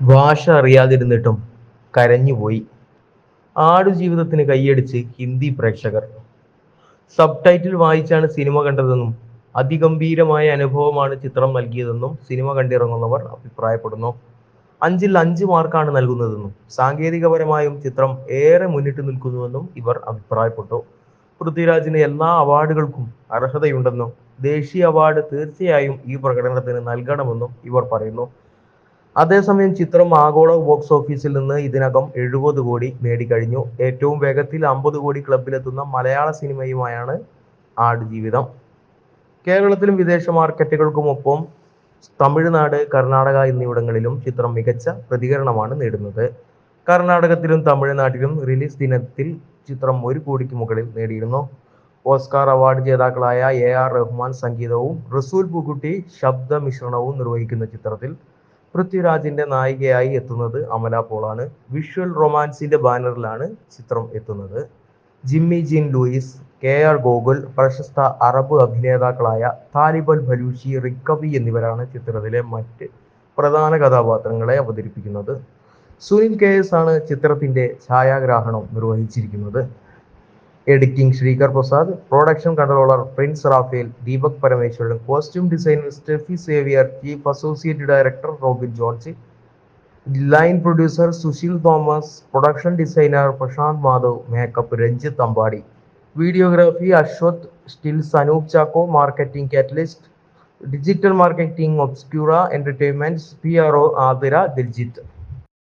ഭാഷ അറിയാതിരുന്നിട്ടും കരഞ്ഞുപോയി ആടു ആടുജീവിതത്തിന് കൈയടിച്ച് ഹിന്ദി പ്രേക്ഷകർ. സബ് ടൈറ്റിൽ വായിച്ചാണ് സിനിമ കണ്ടതെന്നും അതിഗംഭീരമായ അനുഭവമാണ് ചിത്രം നൽകിയതെന്നും സിനിമ കണ്ടിറങ്ങുന്നവർ അഭിപ്രായപ്പെടുന്നു. അഞ്ചിൽ അഞ്ച് മാർക്കാണ് നൽകുന്നതെന്നും സാങ്കേതികപരമായും ചിത്രം ഏറെ മുന്നിട്ട് നിൽക്കുന്നുവെന്നും ഇവർ അഭിപ്രായപ്പെട്ടു. പൃഥ്വിരാജിന് എല്ലാ അവാർഡുകൾക്കും അർഹതയുണ്ടെന്നും ദേശീയ അവാർഡ് തീർച്ചയായും ഈ പ്രകടനത്തിന് നൽകണമെന്നും ഇവർ പറയുന്നു. അതേസമയം ചിത്രം ആഗോള ബോക്സ് ഓഫീസിൽ നിന്ന് ഇതിനകം എഴുപത് കോടി നേടിക്കഴിഞ്ഞു. ഏറ്റവും വേഗത്തിൽ അമ്പത് കോടി ക്ലബിലെത്തുന്ന മലയാള സിനിമയുമായാണ് ആടുജീവിതം കേരളത്തിലും വിദേശ മാർക്കറ്റുകൾക്കുമൊപ്പം തമിഴ്നാട് കർണാടക എന്നിവിടങ്ങളിലും ചിത്രം മികച്ച പ്രതികരണമാണ് നേടുന്നത്. കർണാടകത്തിലും തമിഴ്നാട്ടിലും റിലീസ് ദിനത്തിൽ ചിത്രം ഒരു കോടിക്ക് മുകളിൽ നേടിയിരുന്നു. ഓസ്കാർ അവാർഡ് ജേതാക്കളായ എ ആർ റഹ്മാൻ സംഗീതവും റസൂൽ പൂക്കുട്ടി ശബ്ദ മിശ്രണവും നിർവഹിക്കുന്ന ചിത്രത്തിൽ പൃഥ്വിരാജിന്റെ നായികയായി എത്തുന്നത് അമല പോളാണ്. വിഷ്വൽ റൊമാൻസിന്റെ ബാനറിലാണ് ചിത്രം എത്തുന്നത്. Jimmy Jean Louis K R Gokul പ്രശസ്ത അറബ് അഭിനേതാക്കളായ താലിബൽ ബലൂഷി റിക്കവി എന്നിവരാണ് ചിത്രത്തിലെ മറ്റ് പ്രധാന കഥാപാത്രങ്ങളെ അവതരിപ്പിക്കുന്നത്. സുനിൽ കെ എസ് ആണ് ചിത്രത്തിന്റെ ഛായാഗ്രാഹണം നിർവഹിച്ചിരിക്കുന്നത്. Editing Sreekar Prasad production controller Prince Raphael Deepak Parameswaran costume designer Steffy Xavier chief associate director Robin George line producer Susheel Thomas production designer Prashanth Madhav makeup Ranjith Ambadi. Videography Ashwath stills Anoop Chacko marketing Catalyst digital marketing Obscura Entertainment P R O Athira Diljith.